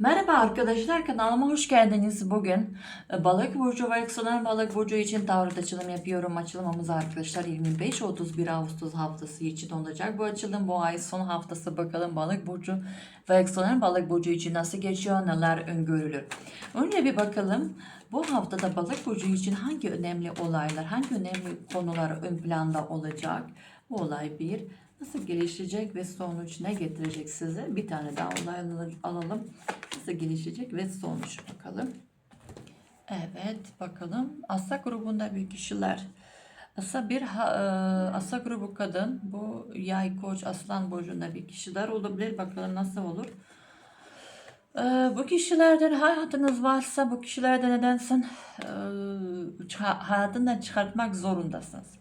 Merhaba arkadaşlar kanalıma hoş geldiniz. Bugün e, balık burcu ve yükselen balık burcu için tarot açılım yapıyorum. Açılımımız arkadaşlar 25-31 Ağustos haftası için olacak. Bu açılım bu ay son haftası bakalım balık burcu ve yükselen balık burcu için nasıl geçiyor neler öngörülür. Önce bir bakalım bu haftada balık burcu için hangi önemli olaylar hangi önemli konular ön planda olacak. Bu olay bir nasıl gelişecek ve sonuç ne getirecek size? Bir tane daha olay alalım. Nasıl gelişecek ve sonuç bakalım. Evet bakalım. Asa grubunda bir kişiler. Asa bir ha- e, asa grubu kadın. Bu yay koç aslan burcunda bir kişiler olabilir. Bakalım nasıl olur. E, bu kişilerden hayatınız varsa bu kişilerden nedensen e, hayatından çıkartmak zorundasınız.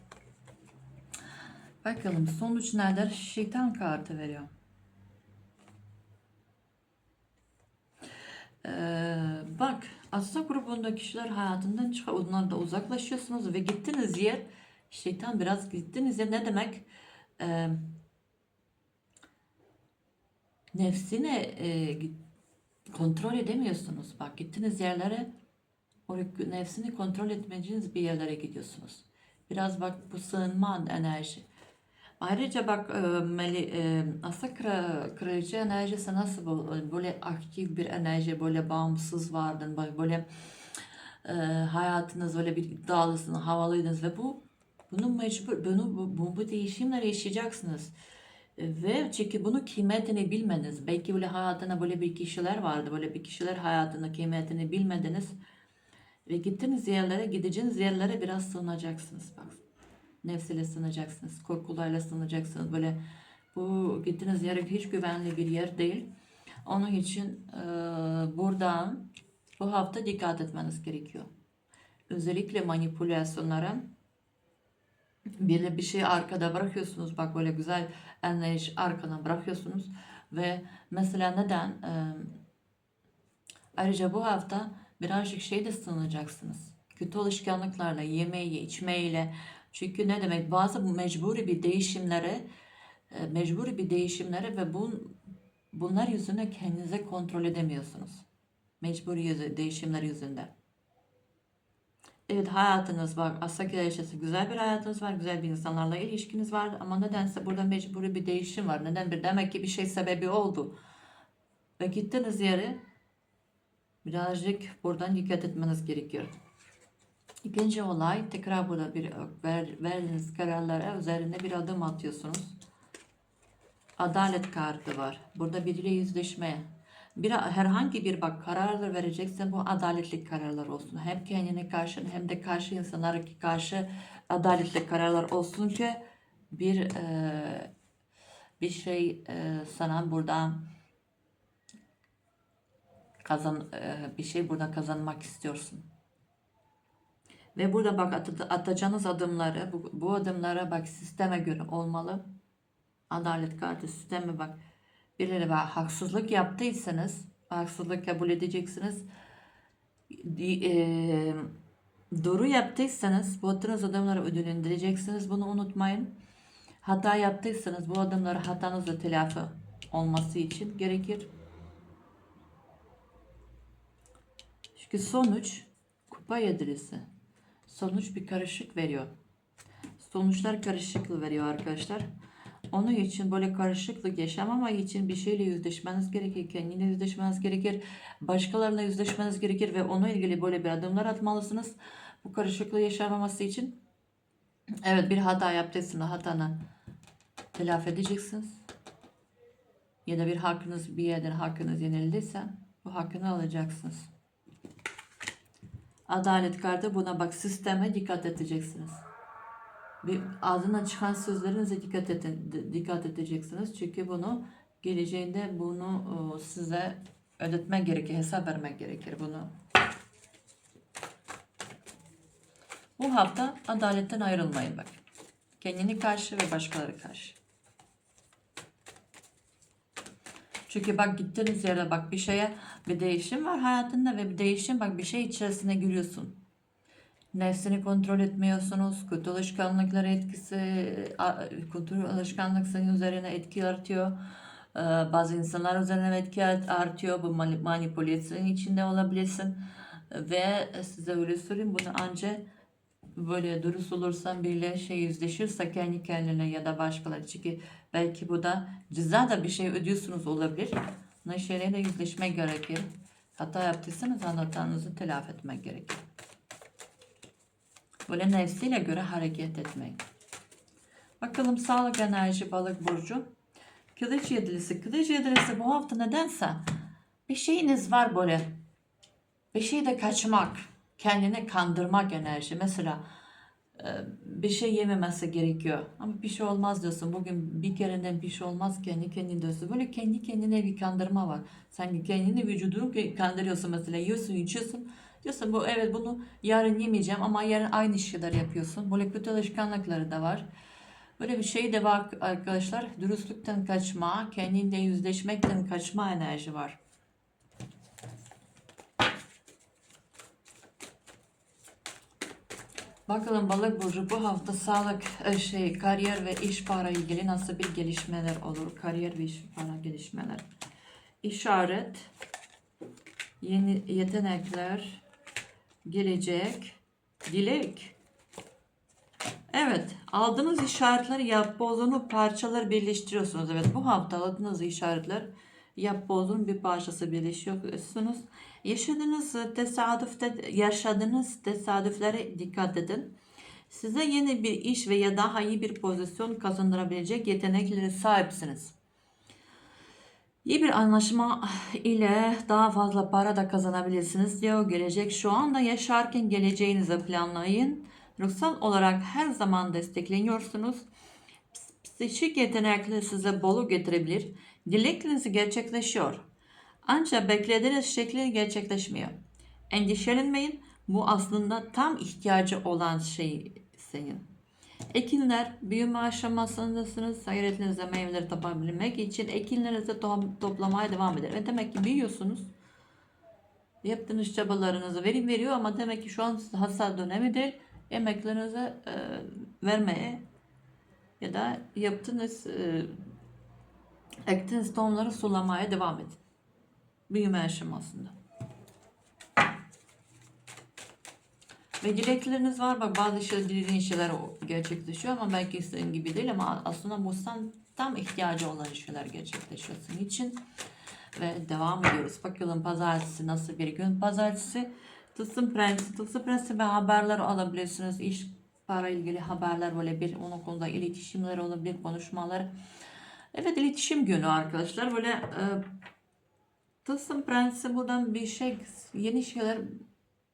Bakalım sonuç nedir? Şeytan kartı veriyor. Ee, bak Asla grubunda kişiler hayatından çıkar. Onlarla uzaklaşıyorsunuz ve gittiğiniz yer şeytan biraz gittiğiniz yer ne demek? Ee, nefsini e, kontrol edemiyorsunuz. Bak gittiğiniz yerlere nefsini kontrol etmeyeceğiniz bir yerlere gidiyorsunuz. Biraz bak bu sığınma enerji. Ayrıca bak e, Meli, e, aslında kraliçe enerjisi nasıl böyle aktif bir enerji, böyle bağımsız vardın, böyle, böyle e, hayatınız öyle bir iddialısınız, havalıydınız ve bu bunu mecbur, bunu bu, bu, bu değişimleri yaşayacaksınız. Ve çünkü bunu kıymetini bilmeniz, belki böyle hayatına böyle bir kişiler vardı, böyle bir kişiler hayatında kıymetini bilmediniz ve gittiğiniz yerlere, gideceğiniz yerlere biraz sığınacaksınız. Bak nefsiyle sığınacaksınız, korkularla sığınacaksınız. Böyle bu gittiğiniz yer hiç güvenli bir yer değil. Onun için e, buradan bu hafta dikkat etmeniz gerekiyor. Özellikle manipülasyonlara bir bir şey arkada bırakıyorsunuz. Bak böyle güzel enerji arkana bırakıyorsunuz. Ve mesela neden? E, ayrıca bu hafta birazcık şey de sığınacaksınız. Kötü alışkanlıklarla, yemeği, içmeyle, çünkü ne demek? Bazı mecburi bir değişimlere, e, mecburi bir değişimlere ve bun, bunlar yüzünden kendinize kontrol edemiyorsunuz. Mecburi yüzü, değişimler yüzünden. Evet hayatınız var. Aslında yaşası güzel bir hayatınız var. Güzel bir insanlarla ilişkiniz var. Ama nedense burada mecburi bir değişim var. Neden? Bir demek ki bir şey sebebi oldu. Ve gittiniz yere birazcık buradan dikkat etmeniz gerekiyor. İkinci olay tekrar burada bir ver, verdiğiniz kararlara üzerine bir adım atıyorsunuz. Adalet kartı var. Burada biriyle yüzleşmeye. Bir, herhangi bir bak kararlar vereceksen bu adaletli kararlar olsun. Hem kendine karşı hem de karşı insanlara karşı adaletli kararlar olsun ki bir e, bir şey e, sana buradan kazan e, bir şey buradan kazanmak istiyorsun. Ve burada bak at, atacağınız adımları, bu, bu adımlara bak sisteme göre olmalı. Adalet kartı sisteme bak. Birileri haksızlık yaptıysanız, haksızlık kabul edeceksiniz. E, doğru yaptıysanız bu attığınız adımları ödüllendireceksiniz. Bunu unutmayın. Hata yaptıysanız bu adımları hatanızla telafi olması için gerekir. Çünkü sonuç kupa yedilisi. Sonuç bir karışık veriyor. Sonuçlar karışıklık veriyor arkadaşlar. Onun için böyle karışıklık yaşamamak için bir şeyle yüzleşmeniz gerekir. Kendine yüzleşmeniz gerekir. Başkalarına yüzleşmeniz gerekir ve onunla ilgili böyle bir adımlar atmalısınız. Bu karışıklığı yaşamaması için. Evet bir hata yaptıysanız hatanı telafi edeceksiniz. Ya da bir hakkınız bir yerden hakkınız yenildiyse bu hakkını alacaksınız. Adalet kartı buna bak sisteme dikkat edeceksiniz. Bir ağzından çıkan sözlerinize dikkat edin, dikkat edeceksiniz. Çünkü bunu geleceğinde bunu size ödetmek gerekir, hesap vermek gerekir bunu. Bu hafta adaletten ayrılmayın bak. Kendini karşı ve başkaları karşı. Çünkü bak gittiğiniz yere bak bir şeye bir değişim var hayatında ve bir değişim bak bir şey içerisine giriyorsun. Nefsini kontrol etmiyorsunuz. Kötü alışkanlıklara etkisi, kötü alışkanlık senin üzerine etki yaratıyor. Ee, bazı insanlar üzerine etki artıyor. Bu mani- manipülasyon içinde olabilirsin. Ve size öyle söyleyeyim bunu ancak böyle dürüst olursan biriyle şey yüzleşirse kendi kendine ya da başkaları çünkü belki bu da ceza da bir şey ödüyorsunuz olabilir. Ne şeylerle yüzleşmek gerekir. Hata yaptıysanız hatanızı telafi etmek gerekir. Böyle nefsiyle göre hareket etmek. Bakalım sağlık enerji balık burcu. Kılıç yedilisi. Kılıç yedilisi bu hafta nedense bir şeyiniz var böyle. Bir şeyde kaçmak. Kendini kandırmak enerji. Mesela bir şey yememesi gerekiyor. Ama bir şey olmaz diyorsun. Bugün bir kereden bir şey olmaz kendi kendine diyorsun. Böyle kendi kendine bir kandırma var. Sanki kendini vücudunu kandırıyorsun mesela. Yiyorsun içiyorsun. Diyorsun bu evet bunu yarın yemeyeceğim ama yarın aynı şeyler yapıyorsun. Böyle kötü alışkanlıkları da var. Böyle bir şey de var arkadaşlar. Dürüstlükten kaçma, kendinle yüzleşmekten kaçma enerji var. Bakalım balık burcu bu hafta sağlık, e, şey, kariyer ve iş para ilgili nasıl bir gelişmeler olur? Kariyer ve iş para gelişmeler. İşaret, yeni yetenekler, gelecek, dilek. Evet, aldığınız işaretleri yapbozunu parçalar birleştiriyorsunuz. Evet, bu hafta aldığınız işaretler yapbozun bir parçası birleşiyorsunuz. Yaşadığınız tesadüfte yaşadığınız tesadüflere dikkat edin. Size yeni bir iş veya daha iyi bir pozisyon kazandırabilecek yeteneklere sahipsiniz. İyi bir anlaşma ile daha fazla para da kazanabilirsiniz diyor gelecek. Şu anda yaşarken geleceğinizi planlayın. Ruhsal olarak her zaman destekleniyorsunuz. Psikik yetenekler size bolu getirebilir. Dilekleriniz gerçekleşiyor. Ancak beklediğiniz şekilde gerçekleşmiyor. Endişelenmeyin. Bu aslında tam ihtiyacı olan şey senin. Ekinler büyüme aşamasındasınız. Hayretinizde meyveleri toplayabilmek için ekinlerinizi to- toplamaya devam edin. Ve demek ki büyüyorsunuz. Yaptığınız çabalarınızı verim veriyor ama demek ki şu an hasat dönemi değil. Emeklerinizi e, vermeye ya da yaptığınız e, ektiğiniz tohumları sulamaya devam edin. Büyüme aşamasında. Ve dilekleriniz var. Bak bazı şeyler, dilediğin şeyler gerçekleşiyor ama belki istediğin gibi değil ama aslında bu sen tam ihtiyacı olan şeyler gerçekleşiyor senin için. Ve devam ediyoruz. Bakalım pazartesi nasıl bir gün. Pazartesi Tılsım Prensi. Tılsım Prensi ve haberler alabilirsiniz. İş para ilgili haberler böyle bir onun konuda iletişimler olabilir, konuşmalar. Evet iletişim günü arkadaşlar. Böyle e, Tılsım Prensi buradan bir şey yeni şeyler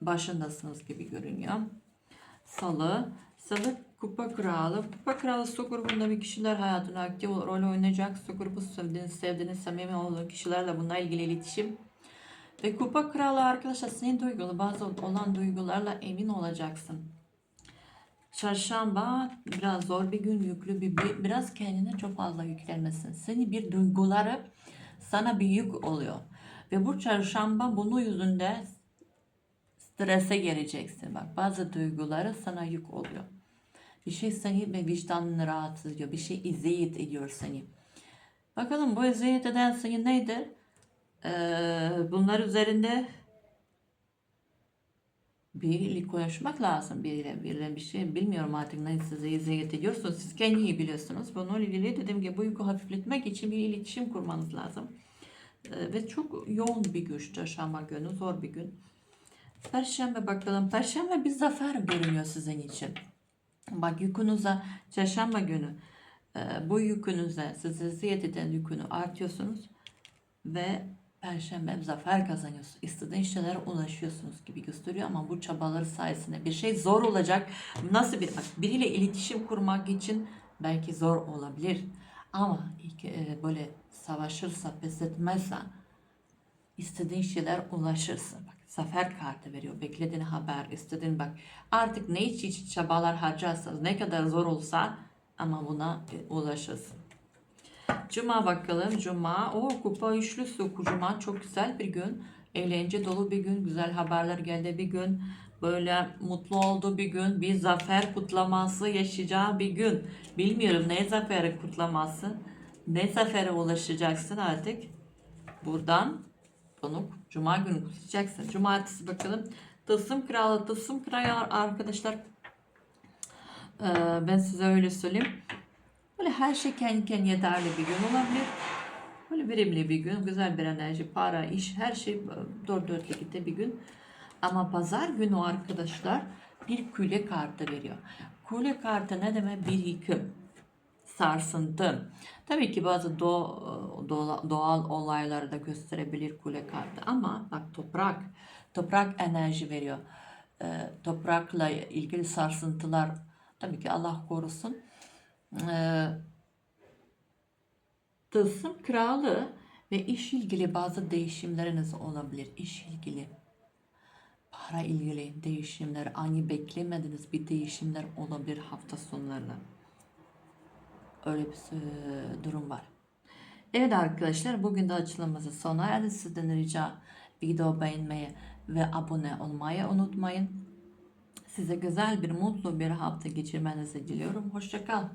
başındasınız gibi görünüyor. Salı. Salı Kupa Kralı. Kupa Kralı su grubunda bir kişiler hayatına aktif rol oynayacak. Su grubu sevdiğiniz, sevdiğiniz, samimi olduğu kişilerle bununla ilgili iletişim. Ve Kupa Kralı arkadaşlar senin duygulu bazı olan duygularla emin olacaksın. Çarşamba biraz zor bir gün, yüklü bir, bir biraz kendine çok fazla yüklenmesin. Seni bir duyguları sana bir yük oluyor. Ve bu çarşamba bunun yüzünde strese geleceksin. Bak bazı duyguları sana yük oluyor. Bir şey seni ve vicdanını rahatsız ediyor. Bir şey eziyet ediyor seni. Bakalım bu eziyet eden seni nedir? Ee, bunlar üzerinde biriyle konuşmak lazım. Biriyle, biriyle bir şey bilmiyorum artık ne size eziyet ediyorsunuz. Siz kendi iyi biliyorsunuz. Bununla ilgili dediğim gibi bu yükü hafifletmek için bir iletişim kurmanız lazım. Ee, ve çok yoğun bir güç çarşamba günü. Zor bir gün. Perşembe bakalım. Perşembe bir zafer görünüyor sizin için. Bak yükünüze çarşamba günü e, bu yükünüze size eziyet eden yükünü artıyorsunuz ve Perşembe zafer kazanıyorsunuz. İstediğin şeylere ulaşıyorsunuz gibi gösteriyor ama bu çabaları sayesinde bir şey zor olacak. Nasıl bir bak biriyle iletişim kurmak için belki zor olabilir. Ama ilk, e, böyle savaşırsa, pes etmezse istediğin şeyler ulaşırsın. Bak zafer kartı veriyor. Beklediğin haber, istediğin bak. Artık ne için çabalar harcarsanız, ne kadar zor olsa ama buna e, ulaşırsın. Cuma bakalım. Cuma. O kupa üçlüsü. Cuma çok güzel bir gün. Eğlence dolu bir gün. Güzel haberler geldi bir gün. Böyle mutlu olduğu bir gün. Bir zafer kutlaması yaşayacağı bir gün. Bilmiyorum ne zafer kutlaması. ne sefere ulaşacaksın artık? Buradan bunu Cuma günü kutlayacaksın. Cumartesi bakalım. Tılsım kralı, tılsım kralı arkadaşlar. Ee, ben size öyle söyleyeyim. Böyle her şey kendi kendine yeterli bir gün olabilir. Böyle verimli bir gün, güzel bir enerji, para, iş, her şey e, dört dörtlükte bir gün. Ama pazar günü arkadaşlar bir küle kartı veriyor. Küle kartı ne demek? Bir yıkım, sarsıntı. Tabii ki bazı do- doğa- doğal olayları da gösterebilir kule kartı ama bak toprak, toprak enerji veriyor. Ee, toprakla ilgili sarsıntılar tabii ki Allah korusun. Ee, Tılsım kralı ve iş ilgili bazı değişimleriniz olabilir. İş ilgili, para ilgili değişimler, ani beklemediğiniz bir değişimler olabilir hafta sonlarında. Öyle bir durum var. Evet arkadaşlar bugün de açılımımızı sona erdi. Sizden rica video beğenmeyi ve abone olmayı unutmayın. Size güzel bir mutlu bir hafta geçirmenizi diliyorum. Hoşçakal.